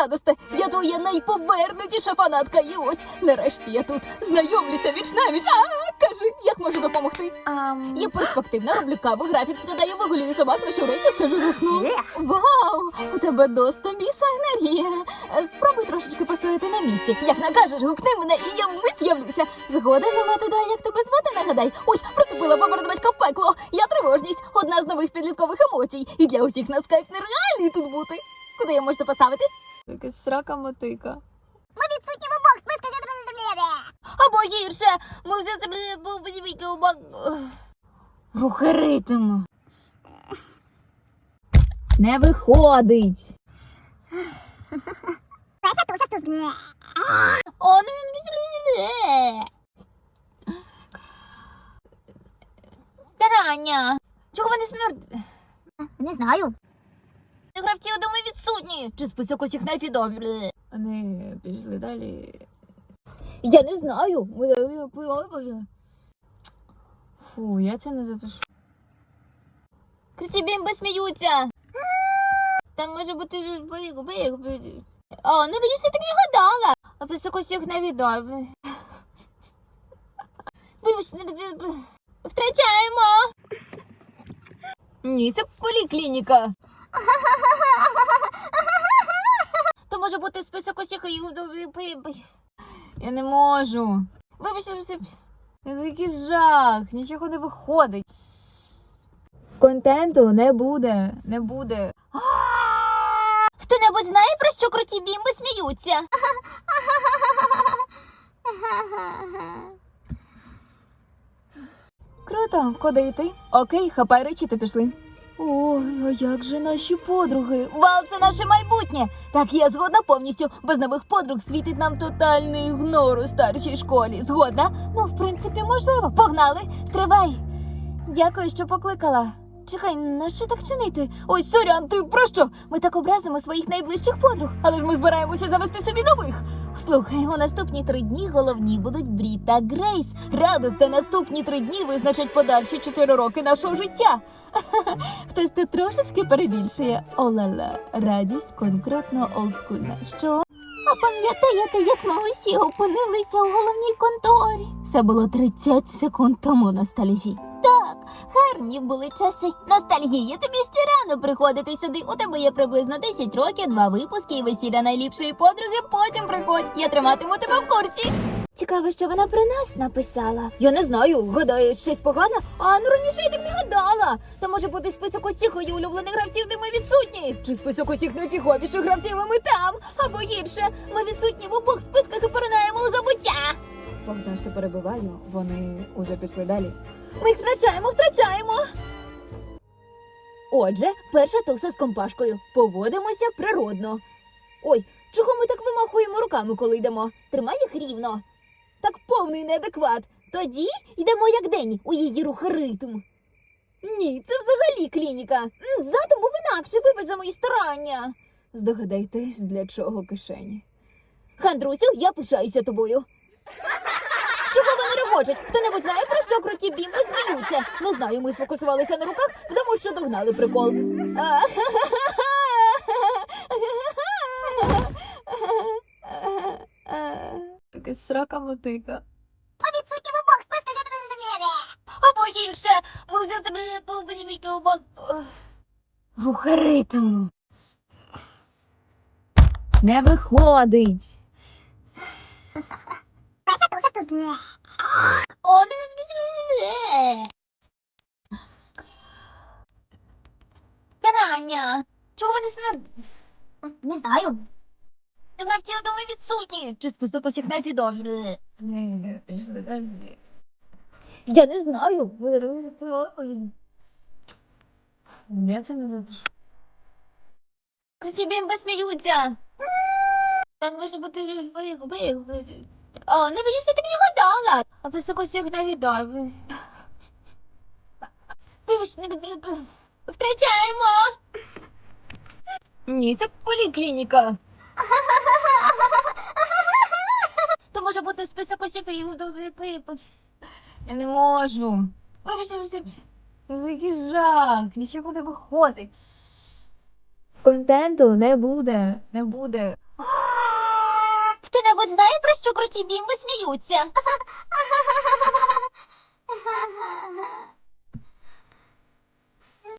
Радосте, я твоя найповернутіша фанатка. І ось нарешті я тут знайомлюся віч навіч. А кажи, як можу допомогти? Ам... Я перспективна, роблю каву, графік складаю, вигулюю собак, ношу речі, стежу за сном. Вау! У тебе доста біса енергія. Спробуй трошечки постояти на місці. Як накажеш, гукни мене, і я вмить з'явлюся. Згода за метода, як тебе звати, нагадай. Ой, протупила батька в пекло. Я тривожність, одна з нових підліткових емоцій. І для усіх на скайп нереальний тут бути. Куди я можете поставити? Якась срака мотика. Ми відсутні в обох списках. Або гірше, ми все у бак. Рухи ритм. Не виходить. Ну він Тарання. Чого вони смерд... Не знаю. Гравці у домі відсутні. Чи список усіх найфідові? Вони пішли далі. Я не знаю. Фу, я це не запишу. Криті бімби сміються. Там може бути бик, бик. О, ну я так не гадала. А список усіх невідомі. Вибач, не- не- не- втрачаємо. Ні, це поліклініка. То може бути список усіх. Я не можу. Вибачте, такий жах, нічого не виходить. Контенту не буде, не буде. Хто-небудь знає, про що круті бімби сміються? Круто, куди йти? Окей, хапай речі та пішли. Ой, а як же наші подруги? Вал це наше майбутнє. Так я згодна повністю. Без нових подруг світить нам тотальний ігнор у старшій школі. Згодна? Ну, в принципі, можливо. Погнали, стривай. Дякую, що покликала. Чекай, на що так чинити? Ой, сорян, ти про що? Ми так образимо своїх найближчих подруг, але ж ми збираємося завести собі нових. Слухай, у наступні три дні головні будуть Брі та Грейс. Радость, де наступні три дні визначать подальші чотири роки нашого життя. Хтось тут трошечки перебільшує. Олала, радість конкретно олдскульна. Що? А пам'ятаєте, як ми усі опинилися у головній конторі? Це було 30 секунд тому ностальжі. Так, гарні були часи. Ностальгія, тобі ще рано приходити сюди. У тебе є приблизно 10 років, два випуски і весілля найліпшої подруги. Потім приходь. Я триматиму тебе в курсі. Цікаво, що вона про нас написала. Я не знаю, гадаю, щось погане. А ну раніше я так не гадала. Та може бути список усіх її улюблених гравців, де ми відсутні. Чи список усіх найфіговіших гравців, і ми там. Або гірше, ми відсутні в обох списках і поринаємо у забуття. Богдан, що перебиваю, вони уже пішли далі. Ми їх втрачаємо, втрачаємо. Отже, перша туса з компашкою. Поводимося природно. Ой, чого ми так вимахуємо руками, коли йдемо? Тримай їх рівно. Так повний неадекват. Тоді йдемо як день у її рух ритм. Ні, це взагалі клініка. Задум був інакше, вибач за мої старання. Здогадайтесь, для чого кишені. Хандрусю, я пишаюся тобою. Чого вони регочуть? Хто-небудь знає, про що круті бімби сміються? Не знаю, ми сфокусувалися на руках, тому що догнали прикол. А, Якась срака мотика. Ми відсутні в обох списках. Або гірше, ми все собі повинні у бок. Рухи. Не виходить. Не, не, не. Чого вони смерть? Не знаю. Гравці у домі відсутні. Чи список усіх далі. Я не знаю. Я це не запишу. Круті бімби сміються. Там може бути бих, бих, бих. О, ну мені все так не гадала. А високо всіх невідомі. Вибач, не втрачаємо. Ні, це поліклініка. То може бути список осіб і Я не можу. Який жах, нічого не виходить. Контенту не буде, не буде. Хто небудь знає, про що круті бімби сміються?